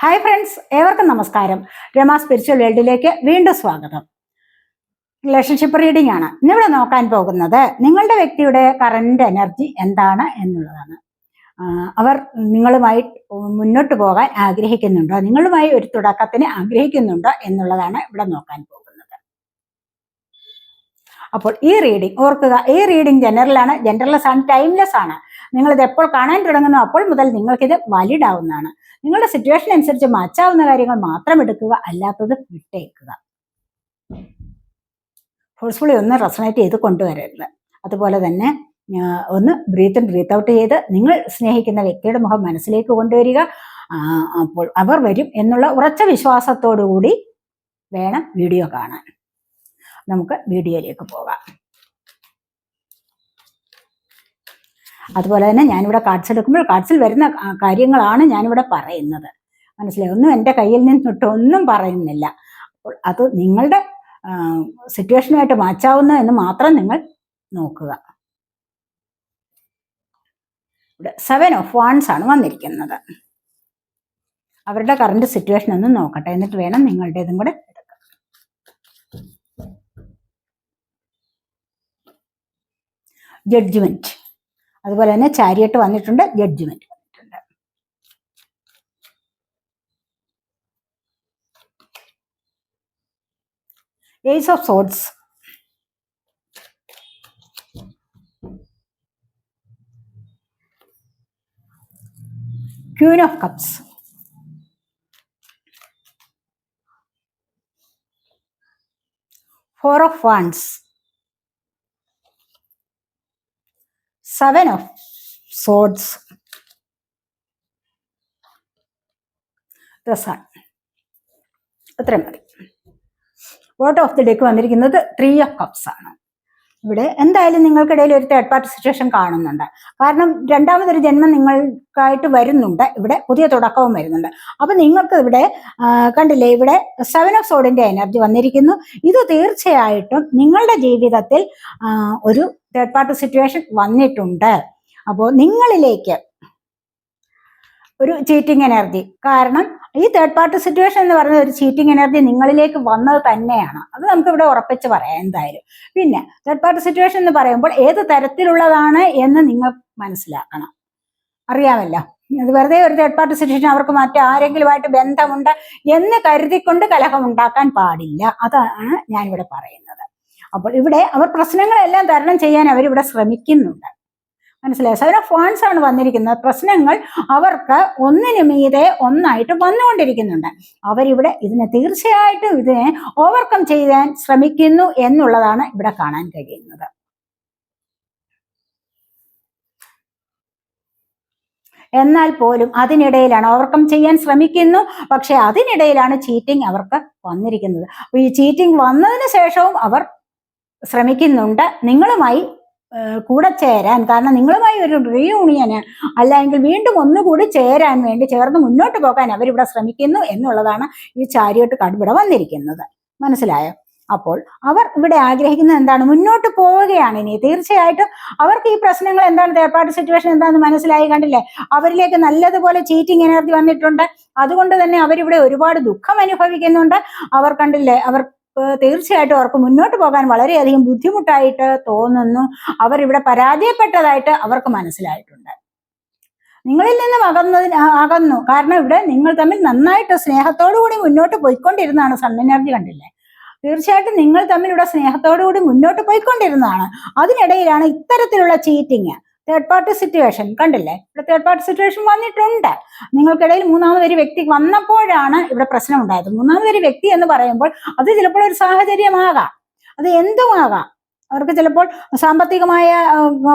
Hi friends ഏവർക്കും നമസ്കാരം. Rama spiritual വേൾഡിലേക്ക് വീണ്ടും സ്വാഗതം. റിലേഷൻഷിപ്പ് റീഡിംഗ് ആണ്. ഇന്നിവിടെ നോക്കാൻ പോകുന്നത് നിങ്ങളുടെ വ്യക്തിയുടെ കറണ്ട് എനർജി എന്താണ് എന്നുള്ളതാണ്. അവർ നിങ്ങളുമായി മുന്നോട്ട് പോകാൻ ആഗ്രഹിക്കുന്നുണ്ടോ? നിങ്ങളുമായി ഒരു തുടക്കത്തിന് ആഗ്രഹിക്കുന്നുണ്ടോ എന്നുള്ളതാണ് ഇവിടെ നോക്കാൻ പോകുന്നത്. അപ്പോൾ ഈ റീഡിംഗ് ഓർക്കുക ഈ റീഡിംഗ് ജനറലാണ് ജനറൽലെസ് ആണ് ടൈംലെസ് ആണ്. നിങ്ങളിത് എപ്പോൾ കാണാൻ തുടങ്ങുന്നു അപ്പോൾ മുതൽ നിങ്ങൾക്കിത് വാലിഡ് ആവുന്നതാണ്. നിങ്ങളുടെ സിറ്റുവേഷൻ അനുസരിച്ച് മാച്ചാവുന്ന കാര്യങ്ങൾ മാത്രം എടുക്കുക അല്ലാത്തത് വിട്ടേക്കുക. ഫോഴ്സ്ഫുള്ളി ഒന്ന് റെസണേറ്റ് ചെയ്ത് കൊണ്ടുവരരുത്. അതുപോലെ തന്നെ ഒന്ന് ബ്രീത്ത് ഇൻ ബ്രീത്ത് ഔട്ട് ചെയ്ത് നിങ്ങൾ സ്നേഹിക്കുന്ന വ്യക്തിയുടെ മുഖം മനസ്സിലേക്ക് കൊണ്ടുവരിക. അപ്പോൾ അവർ വരും എന്നുള്ള ഉറച്ച വിശ്വാസത്തോടു കൂടി വേണം വീഡിയോ കാണാൻ. നമുക്ക് വീഡിയോയിലേക്ക് പോകാം. അതുപോലെ തന്നെ ഞാനിവിടെ കാർഡ്സ് എടുക്കുമ്പോൾ കാർഡ്സിൽ വരുന്ന കാര്യങ്ങളാണ് ഞാനിവിടെ പറയുന്നത്. മനസ്സിലായി? ഒന്നും എന്റെ കയ്യിൽ നിന്നിട്ട് ഒന്നും പറയുന്നില്ല. അപ്പോൾ അത് നിങ്ങളുടെ സിറ്റുവേഷനുമായിട്ട് മാച്ചാവുന്നു എന്ന് മാത്രം നിങ്ങൾ നോക്കുക. ഇവിടെ സെവൻ ഓഫ് വാൺസ് ആണ് വന്നിരിക്കുന്നത്. അവരുടെ കറണ്ട് സിറ്റുവേഷൻ ഒന്ന് നോക്കട്ടെ. എന്നിട്ട് വേണം നിങ്ങളുടേതും കൂടെ എടുക്കാം ജഡ്ജ്മെന്റ് അതുപോലെ തന്നെ ചാരിയട്ട് വന്നിട്ടുണ്ട് ജഡ്ജ്മെന്റ് വന്നിട്ടുണ്ട്. Ace of swords queen of cups four of wands seven of swords the sun. അത്രയും മതി. വോട്ട് ഓഫ് ദി ഡെക്ക് വന്നിരിക്കുന്നത് ത്രീ ഓഫ് കപ്സ് ആണ്. ഇവിടെ എന്തായാലും നിങ്ങൾക്കിടയിൽ ഒരു തേർഡ് പാർട്ടി സിറ്റുവേഷൻ കാണുന്നുണ്ട്. കാരണം രണ്ടാമതൊരു ജന്മം നിങ്ങൾക്കായിട്ട് വരുന്നുണ്ട്. ഇവിടെ പുതിയ തുടക്കവും വരുന്നുണ്ട്. അപ്പൊ നിങ്ങൾക്ക് ഇവിടെ കണ്ടില്ലേ ഇവിടെ സെവൻ ഓഫ് സോഡിന്റെ എനർജി വന്നിരിക്കുന്നു. ഇത് തീർച്ചയായിട്ടും നിങ്ങളുടെ ജീവിതത്തിൽ ഒരു തേർഡ് പാർട്ടി സിറ്റുവേഷൻ വന്നിട്ടുണ്ട്. അപ്പോൾ നിങ്ങളിലേക്ക് ഒരു ചീറ്റിംഗ് എനർജി കാരണം ഈ തേർഡ് പാർട്ടി സിറ്റുവേഷൻ എന്ന് പറയുന്ന ഒരു ചീറ്റിംഗ് എനർജി നിങ്ങളിലേക്ക് വന്നത് തന്നെയാണ്. അത് നമുക്ക് ഇവിടെ ഉറപ്പിച്ച് പറയാം എന്തായാലും. പിന്നെ തേർഡ് പാർട്ടി സിറ്റുവേഷൻ എന്ന് പറയുമ്പോൾ ഏത് തരത്തിലുള്ളതാണ് എന്ന് നിങ്ങൾ മനസ്സിലാക്കണം. അറിയാമല്ലോ? അത് വെറുതെ ഒരു തേർഡ് പാർട്ടി സിറ്റുവേഷൻ അവർക്ക് മറ്റാരെങ്കിലുമായിട്ട് ബന്ധമുണ്ട് എന്ന് കരുതിക്കൊണ്ട് കലഹം ഉണ്ടാക്കാൻ പാടില്ല. അതാണ് ഞാനിവിടെ പറയുന്നത്. അപ്പോൾ ഇവിടെ അവർ പ്രശ്നങ്ങളെല്ലാം തരണം ചെയ്യാൻ അവരിവിടെ ശ്രമിക്കുന്നുണ്ട്. മനസ്സിലായോ? സെവൻ ഓഫ് വാൺസ് ആണ് വന്നിരിക്കുന്നത്. പ്രശ്നങ്ങൾ അവർക്ക് ഒന്നിനു മീതെ ഒന്നായിട്ട് വന്നുകൊണ്ടിരിക്കുന്നുണ്ട്. അവരിവിടെ ഇതിനെ തീർച്ചയായിട്ടും ഇതിനെ ഓവർകം ചെയ്യാൻ ശ്രമിക്കുന്നു എന്നുള്ളതാണ് ഇവിടെ കാണാൻ കഴിയുന്നത്. എന്നാൽ പോലും അതിനിടയിലാണ് ഓവർകം ചെയ്യാൻ ശ്രമിക്കുന്നു. പക്ഷെ അതിനിടയിലാണ് ചീറ്റിംഗ് അവർക്ക് വന്നിരിക്കുന്നത്. അപ്പൊ ഈ ചീറ്റിംഗ് വന്നതിന് ശേഷവും അവർ ശ്രമിക്കുന്നുണ്ട്. നിങ്ങളുമായി കൂടെ ചേരാൻ കാരണം നിങ്ങളുമായി ഒരു റീയൂണിയന് അല്ലെങ്കിൽ വീണ്ടും ഒന്നുകൂടി ചേരാൻ വേണ്ടി ചേർന്ന് മുന്നോട്ട് പോകാൻ അവരിവിടെ ശ്രമിക്കുന്നു എന്നുള്ളതാണ് ഈ ചാരിയോട്ട് കാർഡ് ഇവിടെ വന്നിരിക്കുന്നത്. മനസ്സിലായോ? അപ്പോൾ അവർ ഇവിടെ ആഗ്രഹിക്കുന്നത് എന്താണ്? മുന്നോട്ട് പോവുകയാണ് ഇനി. തീർച്ചയായിട്ടും അവർക്ക് ഈ പ്രശ്നങ്ങൾ എന്താണ്? തേർഡ് പാർട്ടി സിറ്റുവേഷൻ എന്താണെന്ന് മനസ്സിലായി കണ്ടില്ലേ? അവരിലേക്ക് നല്ലതുപോലെ ചീറ്റിംഗ് എനർജി വന്നിട്ടുണ്ട്. അതുകൊണ്ട് തന്നെ അവരിവിടെ ഒരുപാട് ദുഃഖം അനുഭവിക്കുന്നുണ്ട്. അവർ കണ്ടില്ലേ? അവർ തീർച്ചയായിട്ടും അവർക്ക് മുന്നോട്ട് പോകാൻ വളരെയധികം ബുദ്ധിമുട്ടായിട്ട് തോന്നുന്നു. അവരിവിടെ പരാജയപ്പെട്ടതായിട്ട് അവർക്ക് മനസ്സിലായിട്ടുണ്ട്. നിങ്ങളിൽ നിന്നും അകന്നതിന് അകന്നു. കാരണം ഇവിടെ നിങ്ങൾ തമ്മിൽ നന്നായിട്ട് സ്നേഹത്തോടു കൂടി മുന്നോട്ട് പോയിക്കൊണ്ടിരുന്നതാണ് സൺ എനർജി കണ്ടില്ലേ? തീർച്ചയായിട്ടും നിങ്ങൾ തമ്മിൽ ഇവിടെ സ്നേഹത്തോടു കൂടി മുന്നോട്ട് പോയിക്കൊണ്ടിരുന്നതാണ്. അതിനിടയിലാണ് ഇത്തരത്തിലുള്ള ചീറ്റിങ്. തേർഡ് പാർട്ടി സിറ്റുവേഷൻ കണ്ടില്ലേ? ഇവിടെ തേർഡ് പാർട്ടി സിറ്റുവേഷൻ വന്നിട്ടുണ്ട്. നിങ്ങൾക്കിടയിൽ മൂന്നാമതൊരു വ്യക്തി വന്നപ്പോഴാണ് ഇവിടെ പ്രശ്നം ഉണ്ടായത് മൂന്നാമതൊരു വ്യക്തി എന്ന് പറയുമ്പോൾ അത് ചിലപ്പോൾ ഒരു സാഹചര്യമാകാം. അത് എന്തുമാകാം? അവർക്ക് ചിലപ്പോൾ സാമ്പത്തികമായ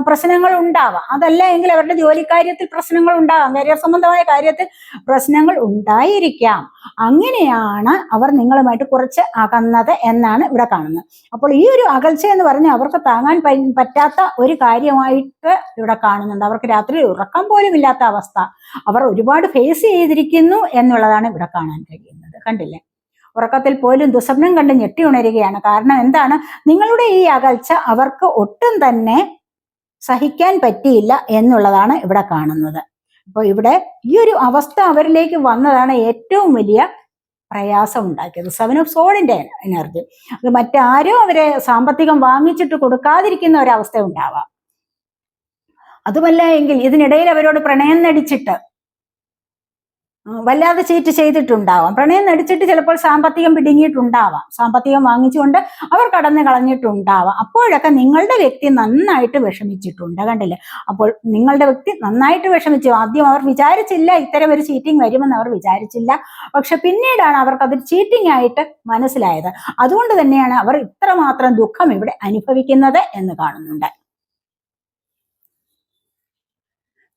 പ്രശ്നങ്ങൾ ഉണ്ടാവാം. അതല്ല എങ്കിൽ അവരുടെ ജോലിക്കാര്യത്തിൽ പ്രശ്നങ്ങൾ ഉണ്ടാകാം കരിയർ സംബന്ധമായ കാര്യത്തിൽ പ്രശ്നങ്ങൾ ഉണ്ടായിരിക്കാം. അങ്ങനെയാണ് അവർ നിങ്ങളുമായിട്ട് കുറച്ച് അകന്നത് എന്നാണ് ഇവിടെ കാണുന്നത്. അപ്പോൾ ഈ ഒരു അകൽച്ച എന്ന് പറഞ്ഞാൽ അവർക്ക് താങ്ങാൻ പറ്റാത്ത ഒരു കാര്യമായിട്ട് ഇവിടെ കാണുന്നുണ്ട്. അവർക്ക് രാത്രി ഉറക്കം പോലും ഇല്ലാത്ത അവസ്ഥ. അവർ ഒരുപാട് ഫേസ് ചെയ്തിരിക്കുന്നു എന്നുള്ളതാണ് ഇവിടെ കാണാൻ കഴിയുന്നത്. കണ്ടില്ലേ? ഉറക്കത്തിൽ പോലും ദുസ്വപ്നം കണ്ട് ഞെട്ടി ഉണരുകയാണ്. കാരണം എന്താണ്? നിങ്ങളുടെ ഈ അകൽച്ച അവർക്ക് ഒട്ടും തന്നെ സഹിക്കാൻ പറ്റിയില്ല എന്നുള്ളതാണ് ഇവിടെ കാണുന്നത്. അപ്പോൾ ഇവിടെ ഈ ഒരു അവസ്ഥ അവരിലേക്ക് വന്നതാണ് ഏറ്റവും വലിയ പ്രയാസം ഉണ്ടാക്കിയത്. സെവൻ ഓഫ് സോഡിന്റെ എനർജി അത് മറ്റാരും അവരെ സാമ്പത്തികം വാങ്ങിച്ചിട്ട് കൊടുക്കാതിരിക്കുന്ന ഒരവസ്ഥ ഉണ്ടാവാം. അതുമല്ല എങ്കിൽ ഇതിനിടയിൽ അവരോട് പ്രണയം നടിച്ചിട്ട് വല്ലാതെ ചീറ്റ് ചെയ്തിട്ടുണ്ടാവാം. പ്രണയം നടിച്ചിട്ട് ചിലപ്പോൾ സാമ്പത്തികം പിടുങ്ങിയിട്ടുണ്ടാവാം. സാമ്പത്തികം വാങ്ങിച്ചുകൊണ്ട് അവർ കടന്നു കളഞ്ഞിട്ടുണ്ടാവാം. അപ്പോഴൊക്കെ നിങ്ങളുടെ വ്യക്തി നന്നായിട്ട് വിഷമിച്ചിട്ടുണ്ട് കണ്ടില്ലേ? അപ്പോൾ നിങ്ങളുടെ വ്യക്തി നന്നായിട്ട് വിഷമിച്ചു. ആദ്യം അവർ വിചാരിച്ചില്ല ഇത്തരം ഒരു ചീറ്റിംഗ് വരുമെന്ന് അവർ വിചാരിച്ചില്ല. പക്ഷെ പിന്നീടാണ് അവർക്ക് അത് ചീറ്റിംഗ് ആയിട്ട് മനസ്സിലായത്. അതുകൊണ്ട് തന്നെയാണ് അവർ ഇത്രമാത്രം ദുഃഖം ഇവിടെ അനുഭവിക്കുന്നത് എന്ന് കാണുന്നുണ്ട്.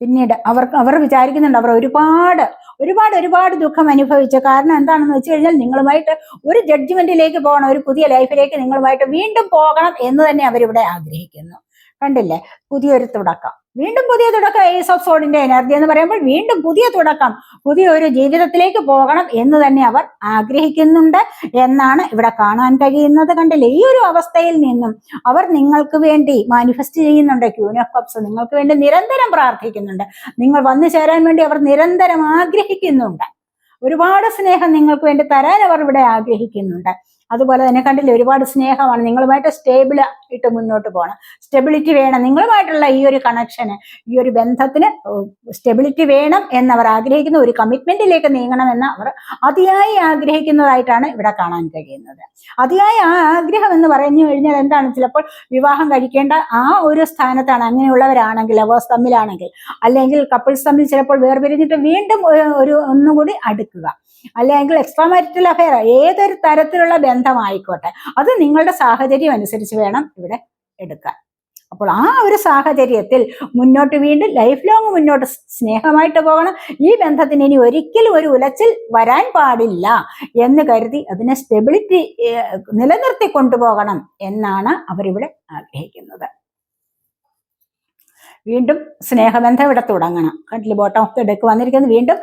പിന്നീട് അവർക്ക് അവർ വിചാരിക്കുന്നുണ്ട് അവർ ഒരുപാട് ഒരുപാട് ഒരുപാട് ദുഃഖം അനുഭവിച്ചു കാരണം എന്താണെന്ന് വെച്ച് കഴിഞ്ഞാൽ നിങ്ങളുമായിട്ട് ഒരു ജഡ്ജ്മെന്റിലേക്ക് പോകണം ഒരു പുതിയ ലൈഫിലേക്ക് നിങ്ങളുമായിട്ട് വീണ്ടും പോകണം എന്ന് തന്നെ അവരിവിടെ ആഗ്രഹിക്കുന്നു. കണ്ടില്ലേ? പുതിയൊരു തുടക്കം. വീണ്ടും പുതിയ തുടക്കം ഏസ് ഓഫ് സോഡിന്റെ എനർജി എന്ന് പറയുമ്പോൾ വീണ്ടും പുതിയ തുടക്കം പുതിയ ഒരു ജീവിതത്തിലേക്ക് പോകണം എന്ന് തന്നെ അവർ ആഗ്രഹിക്കുന്നുണ്ട് എന്നാണ് ഇവിടെ കാണാൻ കഴിയുന്നത്. കണ്ടില്ലേ ഈ ഒരു അവസ്ഥയിൽ നിന്നും അവർ നിങ്ങൾക്ക് വേണ്ടി മാനിഫെസ്റ്റ് ചെയ്യുന്നുണ്ട്. ക്യൂൻ ഓഫ് കപ്സ് നിങ്ങൾക്ക് വേണ്ടി നിരന്തരം പ്രാർത്ഥിക്കുന്നുണ്ട്. നിങ്ങൾ വന്നു ചേരാൻ വേണ്ടി അവർ നിരന്തരം ആഗ്രഹിക്കുന്നുണ്ട്. ഒരുപാട് സ്നേഹം നിങ്ങൾക്ക് വേണ്ടി തരാൻ അവർ ഇവിടെ ആഗ്രഹിക്കുന്നുണ്ട്. അതുപോലെ തന്നെ കണ്ടില്ലേ ഒരുപാട് സ്നേഹമാണ് നിങ്ങളുമായിട്ട് സ്റ്റേബിൾ ആയിട്ട് മുന്നോട്ട് പോകണം. സ്റ്റെബിലിറ്റി വേണം. നിങ്ങളുമായിട്ടുള്ള ഈ ഒരു കണക്ഷന് ഈ ഒരു ബന്ധത്തിന് സ്റ്റെബിലിറ്റി വേണം എന്നവർ ആഗ്രഹിക്കുന്ന ഒരു കമ്മിറ്റ്മെന്റിലേക്ക് നീങ്ങണമെന്ന് അവർ അതിയായി ആഗ്രഹിക്കുന്നതായിട്ടാണ് ഇവിടെ കാണാൻ കഴിയുന്നത്. അതിയായ ആ ആഗ്രഹം എന്ന് പറഞ്ഞു കഴിഞ്ഞാൽ എന്താണ്? ചിലപ്പോൾ വിവാഹം കഴിക്കേണ്ട ആ ഒരു സ്ഥാനത്താണ് അങ്ങനെയുള്ളവരാണെങ്കിൽ ലവേഴ്സ് തമ്മിലാണെങ്കിൽ അല്ലെങ്കിൽ കപ്പിൾസ് തമ്മിൽ ചിലപ്പോൾ വേർപിരിഞ്ഞിട്ട് വീണ്ടും ഒരു ഒന്നുകൂടി അടുക്കുക. അല്ലെങ്കിൽ എക്സ്ട്രാ മാരിറ്റൽ അഫെയർ ഏതൊരു തരത്തിലുള്ള ബന്ധമായിക്കോട്ടെ അത് നിങ്ങളുടെ സാഹചര്യം അനുസരിച്ച് വേണം ഇവിടെ എടുക്കാൻ. അപ്പോൾ ആ ഒരു സാഹചര്യത്തിൽ മുന്നോട്ട് വീണ്ടും ലൈഫ് ലോങ് മുന്നോട്ട് സ്നേഹമായിട്ട് പോകണം. ഈ ബന്ധത്തിന് ഇനി ഒരിക്കലും ഒരു ഉലച്ചിൽ വരാൻ പാടില്ല എന്ന് കരുതി അതിനെ സ്റ്റെബിലിറ്റി നിലനിർത്തി കൊണ്ടുപോകണം എന്നാണ് അവരിവിടെ ആഗ്രഹിക്കുന്നത്. വീണ്ടും സ്നേഹബന്ധം ഇവിടെ തുടങ്ങണം. കണ്ടില്ല ബോട്ടം ഓഫ് ദ ഡെക്ക് വന്നിരിക്കുന്നത് വീണ്ടും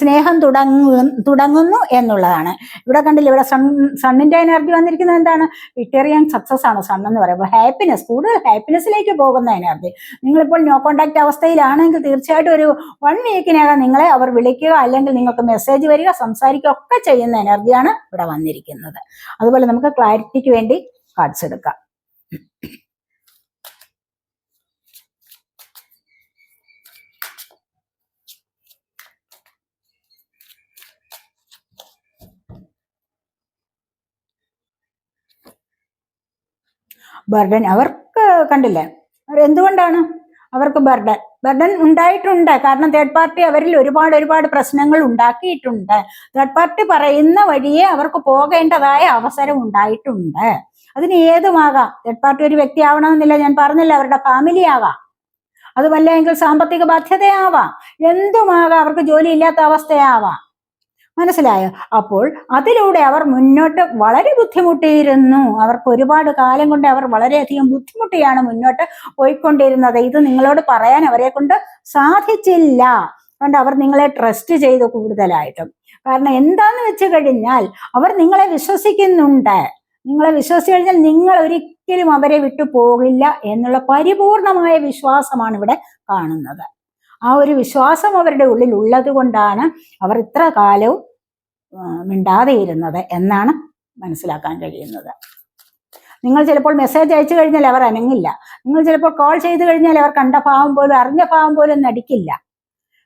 സ്നേഹം തുടങ്ങു തുടങ്ങുന്നു എന്നുള്ളതാണ്. ഇവിടെ കണ്ടില്ല ഇവിടെ സൺ സണ്ണിന്റെ എനർജി വന്നിരിക്കുന്നത് എന്താണ്? വിക്ടോറിയൻ സക്സസ് ആണ് സൺ എന്ന് പറയുമ്പോൾ ഹാപ്പിനെസ് കൂടുതൽ ഹാപ്പിനെസ്സിലേക്ക് പോകുന്ന എനർജി നിങ്ങളിപ്പോൾ നോ കോണ്ടാക്ട് അവസ്ഥയിലാണെങ്കിൽ തീർച്ചയായിട്ടും ഒരു വൺ വീക്കിനകം നിങ്ങളെ അവർ വിളിക്കുക അല്ലെങ്കിൽ നിങ്ങൾക്ക് മെസ്സേജ് വരിക സംസാരിക്കുക ഒക്കെ ചെയ്യുന്ന എനർജിയാണ് ഇവിടെ വന്നിരിക്കുന്നത്. അതുപോലെ നമുക്ക് ക്ലാരിറ്റിക്ക് വേണ്ടി കാർഡ്സ് എടുക്കാം. ബർഡൻ അവർക്ക് കണ്ടില്ലേ. എന്തുകൊണ്ടാണ് അവർക്ക് ബർഡൻ? ബർഡൻ ഉണ്ടായിട്ടുണ്ട്. കാരണം തേർഡ് പാർട്ടി അവരിൽ ഒരുപാട് ഒരുപാട് പ്രശ്നങ്ങൾ ഉണ്ടാക്കിയിട്ടുണ്ട്. തേർഡ് പാർട്ടി പറയുന്ന വഴിയെ അവർക്ക് പോകേണ്ടതായ അവസരം ഉണ്ടായിട്ടുണ്ട്. അതിന് ഏതുമാകാം? തേർഡ് പാർട്ടി ഒരു വ്യക്തി ആവണമെന്നില്ല ഞാൻ പറഞ്ഞില്ല അവരുടെ ഫാമിലി ആവാം. അതുമല്ല എങ്കിൽ സാമ്പത്തിക ബാധ്യതയാവാം. എന്തുമാകാം? അവർക്ക് ജോലി ഇല്ലാത്ത അവസ്ഥയാവാം. മനസ്സിലായോ? അപ്പോൾ അതിലൂടെ അവർ മുന്നോട്ട് വളരെ ബുദ്ധിമുട്ടിയിരുന്നു. അവർക്ക് ഒരുപാട് കാലം കൊണ്ട് അവർ വളരെയധികം ബുദ്ധിമുട്ടിയാണ് മുന്നോട്ട് പോയിക്കൊണ്ടിരുന്നത്. ഇത് നിങ്ങളോട് പറയാൻ അവരെ കൊണ്ട് സാധിച്ചില്ല. അതുകൊണ്ട് അവർ നിങ്ങളെ ട്രസ്റ്റ് ചെയ്തു കൂടുതലായിട്ടും. കാരണം എന്താന്ന് വെച്ച് കഴിഞ്ഞാൽ അവർ നിങ്ങളെ വിശ്വസിക്കുന്നുണ്ട്. നിങ്ങളെ വിശ്വസിച്ച് കഴിഞ്ഞാൽ നിങ്ങൾ ഒരിക്കലും അവരെ വിട്ടു പോകില്ല എന്നുള്ള പരിപൂർണമായ വിശ്വാസമാണ് ഇവിടെ കാണുന്നത്. ആ ഒരു വിശ്വാസം അവരുടെ ഉള്ളിൽ ഉള്ളത് കൊണ്ടാണ് അവർ ഇത്ര കാലവും മിണ്ടാതെ ഇരുന്നത് എന്നാണ് മനസ്സിലാക്കാൻ കഴിയുന്നത്. നിങ്ങൾ ചിലപ്പോൾ മെസ്സേജ് അയച്ചു കഴിഞ്ഞാൽ അവർ അനങ്ങില്ല. നിങ്ങൾ ചിലപ്പോൾ കോൾ ചെയ്തു കഴിഞ്ഞാൽ അവർ കണ്ട ഭാവം പോലും അറിഞ്ഞ ഭാവം പോലും നടിക്കില്ല.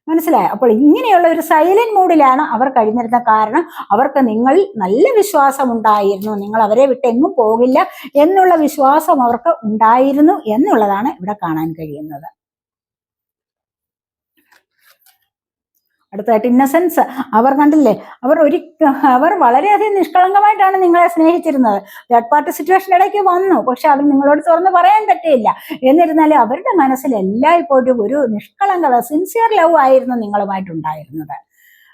മനസ്സിലായോ? അപ്പോൾ ഇങ്ങനെയുള്ള ഒരു സൈലന്റ് മൂഡിലാണ് അവർ കഴിഞ്ഞിരുന്ന കാരണം അവർക്ക് നിങ്ങൾ നല്ല വിശ്വാസം ഉണ്ടായിരുന്നു. നിങ്ങൾ അവരെ വിട്ട് എങ്ങും പോകില്ല എന്നുള്ള വിശ്വാസം അവർക്ക് ഉണ്ടായിരുന്നു എന്നുള്ളതാണ് ഇവിടെ കാണാൻ കഴിയുന്നത്. അടുത്തതായിട്ട് ഇന്നസെൻസ് അവർ കണ്ടില്ലേ? അവർ ഒരു അവർ വളരെയധികം നിഷ്കളങ്കമായിട്ടാണ് നിങ്ങളെ സ്നേഹിച്ചിരുന്നത്. തേർഡ് പാർട്ടി സിറ്റുവേഷൻ ഇടയ്ക്ക് വന്നു. പക്ഷെ അവർ നിങ്ങളോട് തുറന്ന് പറയാൻ പറ്റിയില്ല. എന്നിരുന്നാലും അവരുടെ മനസ്സിൽ എല്ലായ്പ്പോഴും ഒരു നിഷ്കളങ്കത സിൻസിയർ ലവ് ആയിരുന്നു നിങ്ങളുമായിട്ടുണ്ടായിരുന്നത്.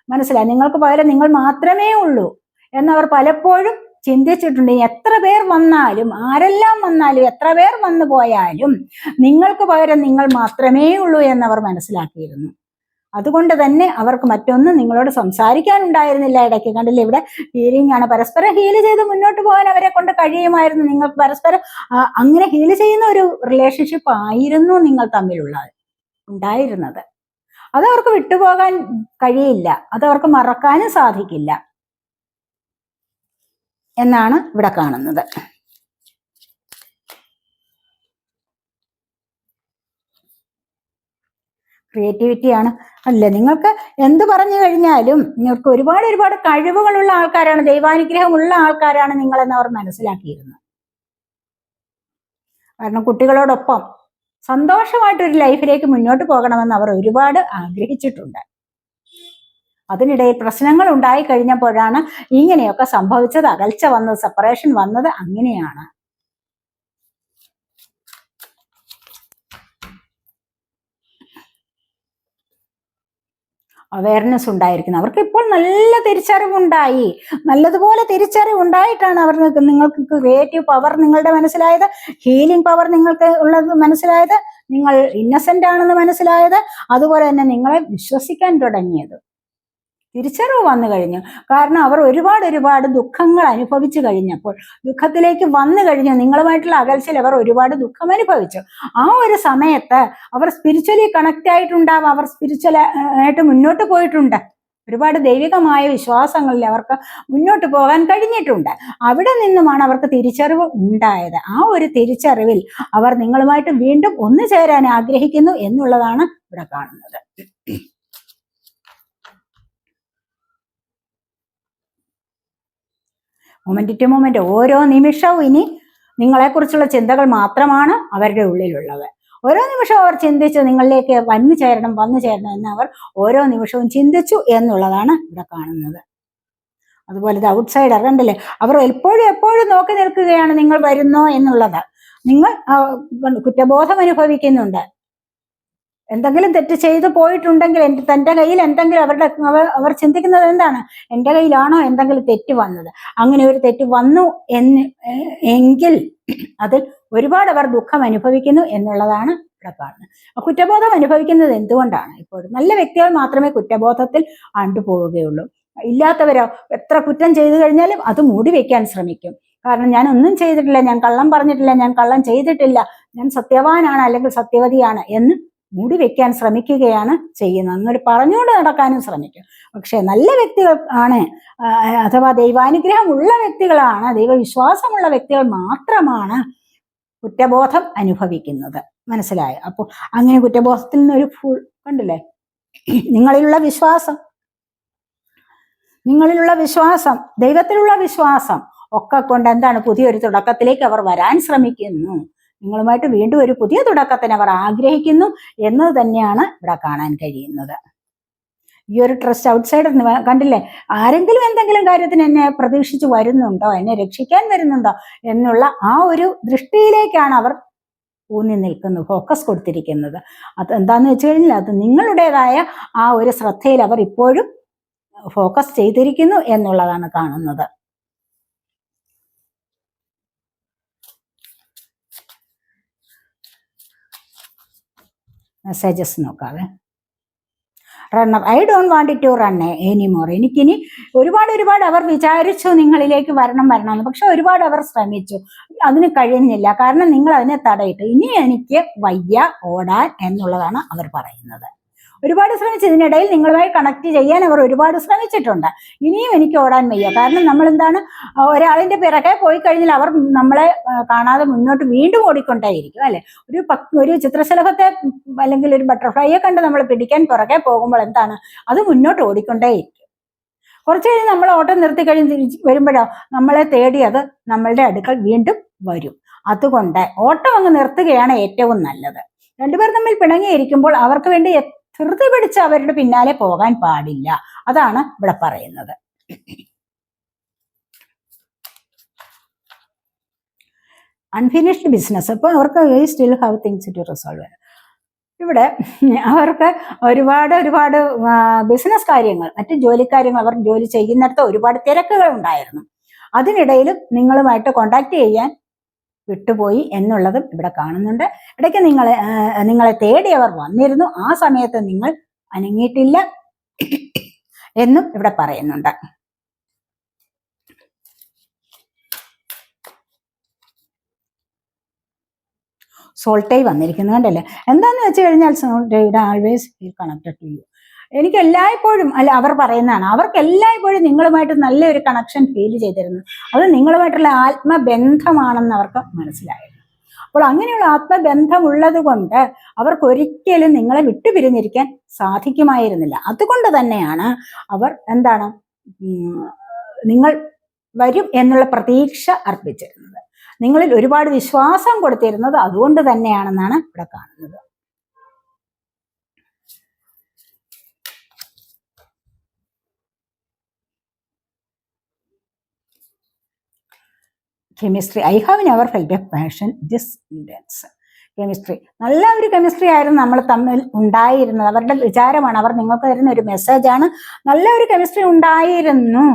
മനസ്സിലായി? നിങ്ങൾക്ക് പകരം നിങ്ങൾ മാത്രമേ ഉള്ളൂ എന്നവർ പലപ്പോഴും ചിന്തിച്ചിട്ടുണ്ട്. എത്ര പേർ വന്നാലും ആരെല്ലാം വന്നാലും എത്ര പേർ വന്നു പോയാലും നിങ്ങൾക്ക് പകരം നിങ്ങൾ മാത്രമേ ഉള്ളൂ എന്നവർ മനസ്സിലാക്കിയിരുന്നു. അതുകൊണ്ട് തന്നെ അവർക്ക് മറ്റൊന്നും നിങ്ങളോട് സംസാരിക്കാനുണ്ടായിരുന്നില്ല. ഇടയ്ക്ക് കണ്ടില്ലേ ഇവിടെ ഹീലിംഗ് ആണ്. പരസ്പരം ഹീൽ ചെയ്ത് മുന്നോട്ട് പോകാൻ അവരെ കൊണ്ട് കഴിയുമായിരുന്നു. നിങ്ങൾക്ക് പരസ്പരം അങ്ങനെ ഹീൽ ചെയ്യുന്ന ഒരു റിലേഷൻഷിപ്പ് ആയിരുന്നു നിങ്ങൾ തമ്മിലുള്ളത് ഉണ്ടായിരുന്നത്. അത് അവർക്ക് വിട്ടുപോകാൻ കഴിയില്ല. അത് അവർക്ക് മറക്കാനും സാധിക്കില്ല. എന്നാണ് ഇവിടെ കാണുന്നത്. ക്രിയേറ്റിവിറ്റിയാണ് അല്ല നിങ്ങൾക്ക് എന്ത് പറഞ്ഞു കഴിഞ്ഞാലും നിങ്ങൾക്ക് ഒരുപാട് ഒരുപാട് കഴിവുകളുള്ള ആൾക്കാരാണ് ദൈവാനുഗ്രഹമുള്ള ആൾക്കാരാണ് നിങ്ങളെന്ന് അവർ മനസ്സിലാക്കിയിരുന്നത്. കാരണം കുട്ടികളോടൊപ്പം സന്തോഷമായിട്ടൊരു ലൈഫിലേക്ക് മുന്നോട്ട് പോകണമെന്ന് അവർ ഒരുപാട് ആഗ്രഹിച്ചിട്ടുണ്ട്. അതിനിടയിൽ പ്രശ്നങ്ങൾ ഉണ്ടായി കഴിഞ്ഞപ്പോഴാണ് ഇങ്ങനെയൊക്കെ സംഭവിച്ചത്. അകൽച്ച വന്നത് സെപ്പറേഷൻ വന്നത് അങ്ങനെയാണ്. അവയർനെസ് ഉണ്ടായിരിക്കുന്നത്. അവർക്ക് ഇപ്പോൾ നല്ല തിരിച്ചറിവുണ്ടായി. നല്ലതുപോലെ തിരിച്ചറിവ് ഉണ്ടായിട്ടാണ് അവർക്ക് നിങ്ങൾക്ക് ക്രിയേറ്റീവ് പവർ നിങ്ങളുടെ മനസ്സിലായത് ഹീലിംഗ് പവർ നിങ്ങൾക്ക് ഉള്ളത് മനസ്സിലായത് നിങ്ങൾ ഇന്നസെന്റ് ആണെന്ന് മനസ്സിലായത് അതുപോലെ തന്നെ നിങ്ങളെ വിശ്വസിക്കാൻ തുടങ്ങിയത്. തിരിച്ചറിവ് വന്നു കഴിഞ്ഞു. കാരണം അവർ ഒരുപാട് ഒരുപാട് ദുഃഖങ്ങൾ അനുഭവിച്ചു കഴിഞ്ഞപ്പോൾ ദുഃഖത്തിലേക്ക് വന്നു കഴിഞ്ഞു നിങ്ങളുമായിട്ടുള്ള അകൽച്ചയിൽ അവർ ഒരുപാട് ദുഃഖം അനുഭവിച്ചു. ആ ഒരു സമയത്ത് അവർ സ്പിരിച്വലി കണക്റ്റ് ആയിട്ടുണ്ടാവും. അവർ സ്പിരിച്വൽ ആയിട്ട് മുന്നോട്ട് പോയിട്ടുണ്ട്. ഒരുപാട് ദൈവികമായ വിശ്വാസങ്ങളിൽ അവർക്ക് മുന്നോട്ട് പോകാൻ കഴിഞ്ഞിട്ടുണ്ട്. അവിടെ നിന്നുമാണ് അവർക്ക് തിരിച്ചറിവ് ഉണ്ടായത്. ആ ഒരു തിരിച്ചറിവിൽ അവർ നിങ്ങളുമായിട്ട് വീണ്ടും ഒന്നു ചേരാൻ ആഗ്രഹിക്കുന്നു എന്നുള്ളതാണ് ഇവിടെ കാണുന്നത്. മൊമെന്റ് ടു മൊമെന്റ് ഓരോ നിമിഷവും ഇനി നിങ്ങളെക്കുറിച്ചുള്ള ചിന്തകൾ മാത്രമാണ് അവരുടെ ഉള്ളിലുള്ളത്. ഓരോ നിമിഷവും അവർ ചിന്തിച്ചു നിങ്ങളിലേക്ക് വന്നു ചേരണം വന്നു ചേരണം എന്ന് അവർ ഓരോ നിമിഷവും ചിന്തിച്ചു എന്നുള്ളതാണ് ഇവിടെ കാണുന്നത്. അതുപോലെ ഇത് ഔട്ട്സൈഡർ കണ്ടില്ലേ? അവർ എപ്പോഴും എപ്പോഴും നോക്കി നിൽക്കുകയാണ് നിങ്ങൾ വരുന്നോ എന്നുള്ളത്. നിങ്ങൾ കുറ്റബോധം അനുഭവിക്കുന്നുണ്ട്. എന്തെങ്കിലും തെറ്റ് ചെയ്തു പോയിട്ടുണ്ടെങ്കിൽ എന്റെ തന്റെ കയ്യിൽ എന്തെങ്കിലും അവരുടെ അവർ ചിന്തിക്കുന്നത് എന്താണ്? എന്റെ കയ്യിലാണോ എന്തെങ്കിലും തെറ്റ് വന്നത്? അങ്ങനെ ഒരു തെറ്റ് വന്നു എന്ന് എങ്കിൽ അതിൽ ഒരുപാട് അവർ ദുഃഖം അനുഭവിക്കുന്നു എന്നുള്ളതാണ് ഇവിടെ കാണുന്നത് കുറ്റബോധം അനുഭവിക്കുന്നത് എന്തുകൊണ്ടാണ്? ഇപ്പോൾ നല്ല വ്യക്തികൾ മാത്രമേ കുറ്റബോധത്തിൽ ആണ്ടുപോവുകയുള്ളൂ ഇല്ലാത്തവരോ എത്ര കുറ്റം ചെയ്തു കഴിഞ്ഞാലും അത് മൂടി വെക്കാൻ ശ്രമിക്കും. കാരണം ഞാൻ ഒന്നും ചെയ്തിട്ടില്ല ഞാൻ കള്ളം പറഞ്ഞിട്ടില്ല ഞാൻ കള്ളം ചെയ്തിട്ടില്ല ഞാൻ സത്യവാനാണ് അല്ലെങ്കിൽ സത്യവതിയാണ് എന്ന് മൂടി വെക്കാൻ ശ്രമിക്കുകയാണ് ചെയ്യുന്നത്. എന്നൊരു പറഞ്ഞുകൊണ്ട് നടക്കാനും ശ്രമിക്കും. പക്ഷെ നല്ല വ്യക്തികൾ ആണ് അഥവാ ദൈവാനുഗ്രഹം ഉള്ള വ്യക്തികളാണ് ദൈവവിശ്വാസമുള്ള വ്യക്തികൾ മാത്രമാണ് കുറ്റബോധം അനുഭവിക്കുന്നത്. മനസ്സിലായോ? അപ്പോൾ അങ്ങനെ കുറ്റബോധത്തിൽ നിന്നൊരു ഫുൾ കണ്ടില്ലേ? നിങ്ങളിലുള്ള വിശ്വാസം നിങ്ങളിലുള്ള വിശ്വാസം ദൈവത്തിലുള്ള വിശ്വാസം ഒക്കെ കൊണ്ട് എന്താണ് പുതിയൊരു തുടക്കത്തിലേക്ക് അവർ വരാൻ ശ്രമിക്കുന്നു. നിങ്ങളുമായിട്ട് വീണ്ടും ഒരു പുതിയ തുടക്കത്തിന് അവർ ആഗ്രഹിക്കുന്നു എന്നത് തന്നെയാണ് ഇവിടെ കാണാൻ കഴിയുന്നത്. ഈ ഒരു ട്രസ്റ്റ് ഔട്ട്സൈഡർ കണ്ടില്ലേ? ആരെങ്കിലും എന്തെങ്കിലും കാര്യത്തിന് എന്നെ പ്രതീക്ഷിച്ച് വരുന്നുണ്ടോ? എന്നെ രക്ഷിക്കാൻ വരുന്നുണ്ടോ? എന്നുള്ള ആ ഒരു ദൃഷ്ടിയിലേക്കാണ് അവർ ഊന്നി നിൽക്കുന്നു ഫോക്കസ് കൊടുത്തിരിക്കുന്നത്. അത് എന്താന്ന് വെച്ച് കഴിഞ്ഞാൽ അത് നിങ്ങളുടേതായ ആ ഒരു ശ്രദ്ധയിൽ അവർ ഇപ്പോഴും ഫോക്കസ് ചെയ്തിരിക്കുന്നു എന്നുള്ളതാണ് കാണുന്നത്. Messages നോക്കാവേ. Runner I don't want to run anymore എനിക്കിനി ഒരുപാട് ഒരുപാട് അവർ വിചാരിച്ചു നിങ്ങളിലേക്ക് വരണം വരണമെന്ന് പക്ഷെ ഒരുപാട് അവർ ശ്രമിച്ചു. അതിന് കഴിഞ്ഞില്ല. കാരണം നിങ്ങൾ അതിനെ തടയിട്ടു ഇനി എനിക്ക് വയ്യ ഓടാൻ എന്നുള്ളതാണ് അവർ പറയുന്നത്. ഒരുപാട് ശ്രമിച്ചു. ഇതിനിടയിൽ നിങ്ങളുമായി കണക്ട് ചെയ്യാൻ അവർ ഒരുപാട് ശ്രമിച്ചിട്ടുണ്ട്. ഇനിയും എനിക്ക് ഓടാൻ വയ്യ. കാരണം നമ്മൾ എന്താണ് ഒരാളിന്റെ പിറകെ പോയി കഴിഞ്ഞാൽ അവർ നമ്മളെ കാണാതെ മുന്നോട്ട് വീണ്ടും ഓടിക്കൊണ്ടേയിരിക്കും അല്ലെ? ഒരു ഒരു ചിത്രശലഭത്തെ അല്ലെങ്കിൽ ഒരു ബട്ടർഫ്ലൈയെ കണ്ട് നമ്മൾ പിടിക്കാൻ പുറകെ പോകുമ്പോൾ എന്താണ് അത് മുന്നോട്ട് ഓടിക്കൊണ്ടേയിരിക്കും. കുറച്ച് കഴിഞ്ഞ് നമ്മൾ ഓട്ടം നിർത്തി കഴിഞ്ഞ് വരുമ്പോഴോ നമ്മളെ തേടി അത് നമ്മളുടെ അടുക്കൽ വീണ്ടും വരും. അതുകൊണ്ട് ഓട്ടം അങ്ങ് നിർത്തുകയാണ് ഏറ്റവും നല്ലത്. രണ്ടുപേർ തമ്മിൽ പിണങ്ങിയിരിക്കുമ്പോൾ അവർക്ക് വേണ്ടി ധൃതി പിടിച്ച് അവരുടെ പിന്നാലെ പോകാൻ പാടില്ല. അതാണ് ഇവിടെ പറയുന്നത്. അൺഫിനിഷ്ഡ് ബിസിനസ് അപ്പോൾ അവർക്ക് still have things to resolve ഇവിടെ അവർക്ക് ഒരുപാട് ഒരുപാട് ബിസിനസ് കാര്യങ്ങൾ മറ്റ് ജോലിക്കാര്യങ്ങൾ അവർ ജോലി ചെയ്യുന്നിടത്ത് ഒരുപാട് തിരക്കുകൾ ഉണ്ടായിരുന്നു. അതിനിടയിലും നിങ്ങളുമായിട്ട് കോണ്ടാക്ട് ചെയ്യാൻ വിട്ടുപോയി എന്നുള്ളതും ഇവിടെ കാണുന്നുണ്ട്. ഇടയ്ക്ക് നിങ്ങളെ നിങ്ങളെ തേടി അവർ വന്നിരുന്നു. ആ സമയത്ത് നിങ്ങൾ അനങ്ങിയിട്ടില്ല എന്നും ഇവിടെ പറയുന്നുണ്ട്. സോൾട്ടൈ വന്നിരിക്കുന്നത് കണ്ടല്ലേ? എന്താന്ന് വെച്ച് കഴിഞ്ഞാൽ സോൾട്ടൈയുടെ always feel connected to you എനിക്ക് എല്ലായ്പ്പോഴും അല്ല അവർ പറയുന്നതാണ് അവർക്ക് എല്ലായ്പ്പോഴും നിങ്ങളുമായിട്ട് നല്ലൊരു കണക്ഷൻ ഫീൽ ചെയ്തിരുന്നു. അത് നിങ്ങളുമായിട്ടുള്ള ആത്മബന്ധമാണെന്ന് അവർക്ക് മനസ്സിലായിരുന്നു. അപ്പോൾ അങ്ങനെയുള്ള ആത്മബന്ധം ഉള്ളത് കൊണ്ട് അവർക്ക് ഒരിക്കലും നിങ്ങളെ വിട്ടുപിരിഞ്ഞിരിക്കാൻ സാധിക്കുമായിരുന്നില്ല. അതുകൊണ്ട് തന്നെയാണ് അവർ എന്താണ് നിങ്ങൾ വരും എന്നുള്ള പ്രതീക്ഷ അർപ്പിച്ചിരുന്നത്. നിങ്ങളിൽ ഒരുപാട് വിശ്വാസം കൊടുത്തിരുന്നത് അതുകൊണ്ട് തന്നെയാണെന്നാണ് ഇവിടെ കാണുന്നത്. Chemistry I have never felt a passion this intense chemistry നല്ല ഒരു കെമിസ്ട്രി ആയിരുന്നു നമ്മൾ തമ്മിൽ ഉണ്ടായിരുന്നത്. അവരുടെ വിചാരമാണ് അവർ നിങ്ങൾക്ക് തരുന്ന ഒരു മെസ്സേജാണ് നല്ല ഒരു കെമിസ്ട്രി ഉണ്ടായിരുന്നു.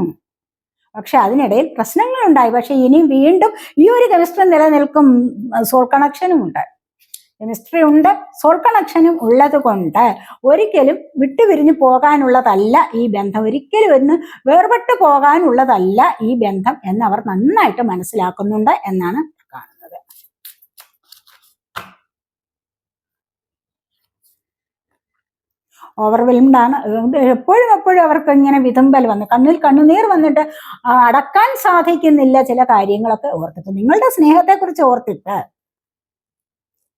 പക്ഷെ അതിനിടയിൽ പ്രശ്നങ്ങളുണ്ടായി. പക്ഷെ ഇനിയും വീണ്ടും ഈ ഒരു കെമിസ്ട്രി നിലനിൽക്കും. സോൾ കണക്ഷനും ഉണ്ട് കെമിസ്ട്രി ഉണ്ട്. സോൾ കണക്ഷനും ഉള്ളത് കൊണ്ട് ഒരിക്കലും വിട്ടുപിരിഞ്ഞു പോകാനുള്ളതല്ല ഈ ബന്ധം. ഒരിക്കലും ഒന്ന് വേർപെട്ടു പോകാനുള്ളതല്ല ഈ ബന്ധം എന്ന് അവർ നന്നായിട്ട് മനസ്സിലാക്കുന്നുണ്ട് എന്നാണ് കാണുന്നത്. ഓവർവെൽംഡ് ആണ്. എപ്പോഴും എപ്പോഴും അവർക്ക് ഇങ്ങനെ വിതുമ്പൽ വന്ന് കണ്ണിൽ കണ്ണുനീർ വന്നിട്ട് അടക്കാൻ സാധിക്കുന്നില്ല ചില കാര്യങ്ങളൊക്കെ ഓർത്തിട്ട്. നിങ്ങളുടെ സ്നേഹത്തെക്കുറിച്ച് ഓർത്തിട്ട്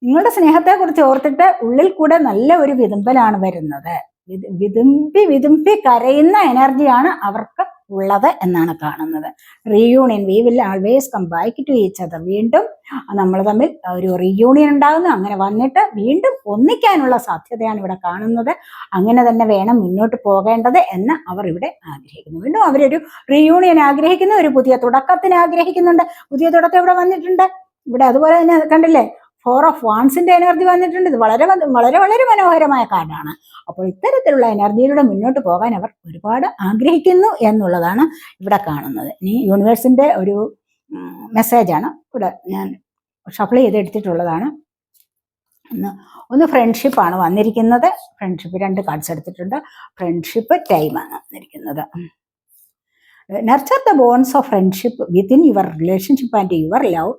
നിങ്ങളുടെ സ്നേഹത്തെക്കുറിച്ച് ഓർത്തിട്ട് ഉള്ളിൽ കൂടെ നല്ല ഒരു വിതുമ്പലാണ് വരുന്നത്. വിത് വിതുമ്പി വിതുമ്പി കരയുന്ന എനർജിയാണ് അവർക്ക് ഉള്ളത് എന്നാണ് കാണുന്നത്. Reunion we will always come back to each other വീണ്ടും നമ്മൾ തമ്മിൽ ഒരു റീയൂണിയൻ ഉണ്ടാകുന്നു. അങ്ങനെ വന്നിട്ട് വീണ്ടും ഒന്നിക്കാനുള്ള സാധ്യതയാണ് ഇവിടെ കാണുന്നത്. അങ്ങനെ തന്നെ വേണം മുന്നോട്ട് പോകേണ്ടത് എന്ന് അവർ ഇവിടെ ആഗ്രഹിക്കുന്നു. വീണ്ടും അവരൊരു റീയൂണിയൻ ആഗ്രഹിക്കുന്നു. ഒരു പുതിയ തുടക്കത്തിന് ആഗ്രഹിക്കുന്നുണ്ട്. പുതിയ തുടക്കം ഇവിടെ വന്നിട്ടുണ്ട്. ഇവിടെ അതുപോലെ തന്നെ കണ്ടില്ലേ? ഫോർ ഓഫ് വാൺസിന്റെ എനർജി വന്നിട്ടുണ്ട്. ഇത് വളരെ വളരെ വളരെ മനോഹരമായ കാർഡാണ്. അപ്പോൾ ഇത്തരത്തിലുള്ള എനർജിയിലൂടെ മുന്നോട്ട് പോകാൻ അവർ ഒരുപാട് ആഗ്രഹിക്കുന്നു എന്നുള്ളതാണ് ഇവിടെ കാണുന്നത്. ഇനി യൂണിവേഴ്സിന്റെ ഒരു മെസ്സേജാണ് ഇവിടെ ഞാൻ ഷഫിൾ ചെയ്തെടുത്തിട്ടുള്ളതാണ്. ഒന്ന് ഒന്ന് ഫ്രണ്ട്ഷിപ്പാണ് വന്നിരിക്കുന്നത്. ഫ്രണ്ട്ഷിപ്പ് രണ്ട് കാർഡ്സ് എടുത്തിട്ടുണ്ട്. ഫ്രണ്ട്ഷിപ്പ് ടൈമാണ് വന്നിരിക്കുന്നത്. Nurture the bonds of friendship within your relationship and your love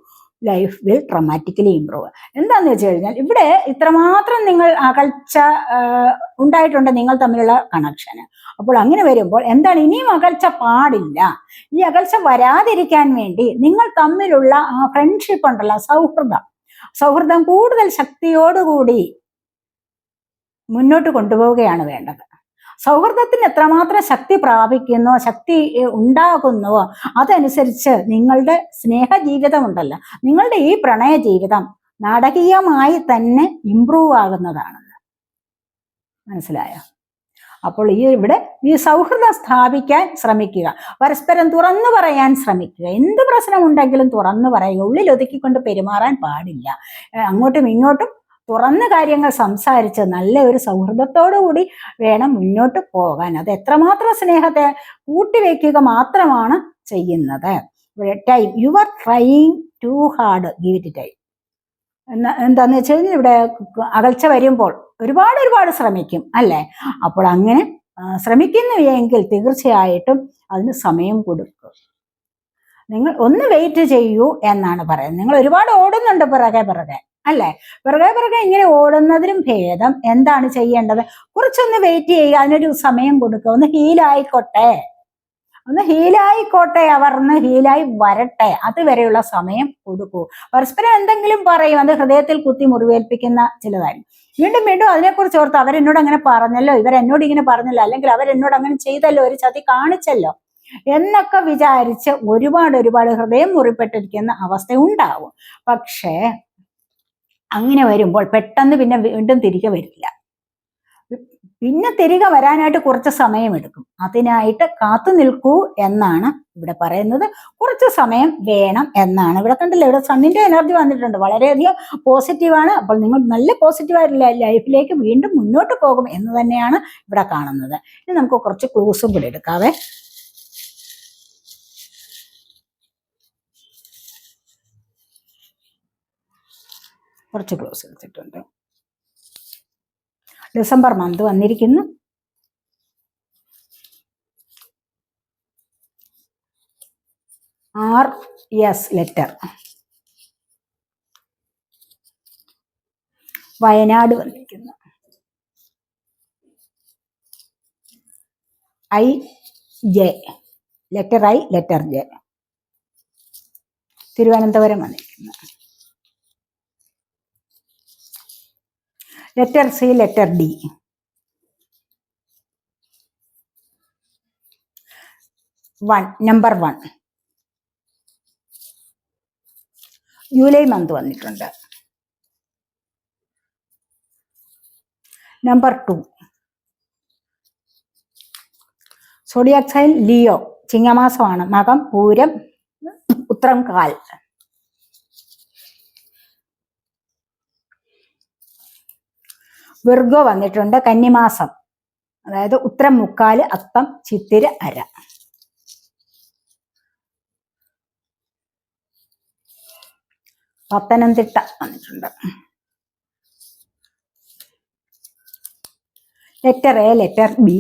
life will dramatically improve എന്താന്ന് വെച്ച് കഴിഞ്ഞാൽ ഇവിടെ ഇത്രമാത്രം നിങ്ങൾ അകൽച്ച ഉണ്ടായിട്ടുണ്ട് നിങ്ങൾ തമ്മിലുള്ള കണക്ഷന് അപ്പോൾ അങ്ങനെ വരുമ്പോൾ എന്താണ്? ഇനിയും അകൽച്ച പാടില്ല. ഈ അകൽച്ച വരാതിരിക്കാൻ വേണ്ടി നിങ്ങൾ തമ്മിലുള്ള ആ ഫ്രണ്ട്ഷിപ്പ് ഉണ്ടല്ലോ സൗഹൃദം. സൗഹൃദം കൂടുതൽ ശക്തിയോടുകൂടി മുന്നോട്ട് കൊണ്ടുപോവുകയാണ് വേണ്ടത്. സൗഹൃദത്തിന് എത്രമാത്രം ശക്തി പ്രാപിക്കുന്നോ ശക്തി ഉണ്ടാകുന്നുവോ അതനുസരിച്ച് നിങ്ങളുടെ സ്നേഹ ജീവിതം ഉണ്ടല്ലോ നിങ്ങളുടെ ഈ പ്രണയ ജീവിതം നാടകീയമായി തന്നെ ഇംപ്രൂവ് ആകുന്നതാണെന്ന്. മനസ്സിലായോ? അപ്പോൾ ഈ ഇവിടെ ഈ സൗഹൃദം സ്ഥാപിക്കാൻ ശ്രമിക്കുക. പരസ്പരം തുറന്നു പറയാൻ ശ്രമിക്കുക. എന്ത് പ്രശ്നമുണ്ടെങ്കിലും തുറന്നു പറയുക. ഉള്ളിൽ ഒതുക്കിക്കൊണ്ട് പെരുമാറാൻ പാടില്ല. അങ്ങോട്ടും ഇങ്ങോട്ടും തുറന്ന കാര്യങ്ങൾ സംസാരിച്ച് നല്ല ഒരു കൂടി വേണം മുന്നോട്ട് പോകാൻ. അത് എത്രമാത്രം സ്നേഹത്തെ കൂട്ടിവെക്കുക മാത്രമാണ് ചെയ്യുന്നത്. Time. You are trying too hard give it time എന്താന്ന് വെച്ച് കഴിഞ്ഞാൽ ഇവിടെ അകൽച്ച വരുമ്പോൾ ഒരുപാട് ഒരുപാട് ശ്രമിക്കും അല്ലേ? അപ്പോൾ അങ്ങനെ ശ്രമിക്കുന്നു എങ്കിൽ തീർച്ചയായിട്ടും അതിന് സമയം കൊടുക്കും. നിങ്ങൾ ഒന്ന് വെയിറ്റ് ചെയ്യൂ എന്നാണ് പറയുന്നത്. നിങ്ങൾ ഒരുപാട് ഓടുന്നുണ്ട് പിറകെ പിറകെ. അല്ലേ? പിറകെ പിറകെ ഇങ്ങനെ ഓടുന്നതിനും ഭേദം എന്താണ് ചെയ്യേണ്ടത്? കുറച്ചൊന്ന് വെയിറ്റ് ചെയ്യുക അതിനൊരു സമയം കൊടുക്കുക. ഒന്ന് ഹീലായിക്കോട്ടെ ഒന്ന് ഹീലായിക്കോട്ടെ അവർ ഒന്ന് ഹീലായി വരട്ടെ. അതുവരെയുള്ള സമയം കൊടുക്കൂ. പരസ്പരം എന്തെങ്കിലും പറയും അത് ഹൃദയത്തിൽ കുത്തി മുറിവേൽപ്പിക്കുന്ന ചിലതായി വീണ്ടും വീണ്ടും അതിനെക്കുറിച്ച് ഓർത്ത് അവരെന്നോട് അങ്ങനെ പറഞ്ഞല്ലോ ഇവരെന്നോട് ഇങ്ങനെ പറഞ്ഞല്ലോ അല്ലെങ്കിൽ അവരെന്നോട് അങ്ങനെ ചെയ്തല്ലോ ഒരു ചതി കാണിച്ചല്ലോ എന്നൊക്കെ വിചാരിച്ച് ഒരുപാട് ഒരുപാട് ഹൃദയം മുറിപ്പെട്ടിരിക്കുന്ന അവസ്ഥ ഉണ്ടാവും. പക്ഷേ അങ്ങനെ വരുമ്പോൾ പെട്ടെന്ന് പിന്നെ വീണ്ടും തിരികെ വരില്ല. പിന്നെ തിരികെ വരാനായിട്ട് കുറച്ച് സമയമെടുക്കും. അതിനായിട്ട് കാത്തു നിൽക്കൂ എന്നാണ് ഇവിടെ പറയുന്നത്. കുറച്ച് സമയം വേണം എന്നാണ് ഇവിടെ കണ്ടില്ല? ഇവിടെ സണ്ണിന്റെ എനർജി വന്നിട്ടുണ്ട്. വളരെയധികം പോസിറ്റീവാണ്. അപ്പോൾ നിങ്ങൾ നല്ല പോസിറ്റീവായിട്ടുള്ള ലൈഫിലേക്ക് വീണ്ടും മുന്നോട്ട് പോകും എന്ന് തന്നെയാണ് ഇവിടെ കാണുന്നത്. ഇനി നമുക്ക് കുറച്ച് ക്ലൂസും കൂടി എടുക്കാവേ. കുറച്ച് ക്ലോസ് എടുത്തിട്ടുണ്ട്. ഡിസംബർ മന്ത് വന്നിരിക്കുന്നു. ആർ എസ് ലെറ്റർ വയനാട് വന്നിരിക്കുന്നു. I J letter I letter J Thiruvananthapuram വന്നിരിക്കുന്നു. Letter C letter D. One number one. July month വന്നിട്ടുണ്ട്. Number two. Zodiac sign Leo ചിങ്ങമാസമാണ്. മകം പൂരം ഉത്രം കാൽ. വിർഗോ വന്നിട്ടുണ്ട് കന്നിമാസം. അതായത് ഉത്തരം മുക്കാൽ അത്തം ചിത്തിര അര. പത്തനംതിട്ട വന്നിട്ടുണ്ട്. Letter A letter B.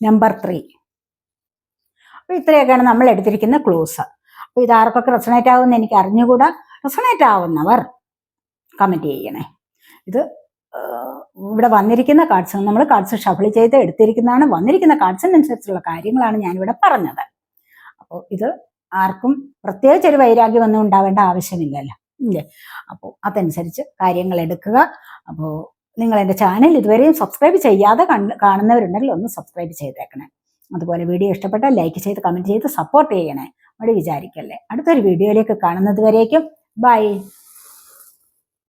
Number three. അപ്പൊ ഇത്രയൊക്കെയാണ് നമ്മൾ എടുത്തിരിക്കുന്ന ക്ലൂസ്. അപ്പൊ ഇത് ആർക്കൊക്കെ റെസണേറ്റ് ആകുമെന്ന് എനിക്ക് അറിഞ്ഞുകൂടാ. റെസണേറ്റ് ആവുന്നവർ കമന്റ് ചെയ്യണേ. ഇത് ഇവിടെ വന്നിരിക്കുന്ന കാർഡ്സ് നമ്മൾ കാർഡ്സ് ഷഫിൾ ചെയ്ത് എടുത്തിരിക്കുന്നതാണ്. വന്നിരിക്കുന്ന കാർഡ്സിനനുസരിച്ചുള്ള കാര്യങ്ങളാണ് ഞാനിവിടെ പറഞ്ഞത്. അപ്പോൾ ഇത് ആർക്കും പ്രത്യേകിച്ച് ഒരു വൈരാഗ്യം ഒന്നും ഉണ്ടാവേണ്ട ആവശ്യമില്ലല്ലോ. ഇല്ലേ? അപ്പോൾ അതനുസരിച്ച് കാര്യങ്ങൾ എടുക്കുക. അപ്പോൾ നിങ്ങൾ എന്റെ ചാനൽ ഇതുവരെയും സബ്സ്ക്രൈബ് ചെയ്യാതെ കാണുന്നവരുണ്ടെങ്കിൽ ഒന്ന് സബ്സ്ക്രൈബ് ചെയ്തേക്കണേ. അതുപോലെ വീഡിയോ ഇഷ്ടപ്പെട്ടാൽ ലൈക്ക് ചെയ്ത് കമന്റ് ചെയ്ത് സപ്പോർട്ട് ചെയ്യണേ. അവിടെ വിചാരിക്കല്ലേ? അടുത്തൊരു വീഡിയോയിലേക്ക് കാണുന്നത് വരേക്കും ബൈ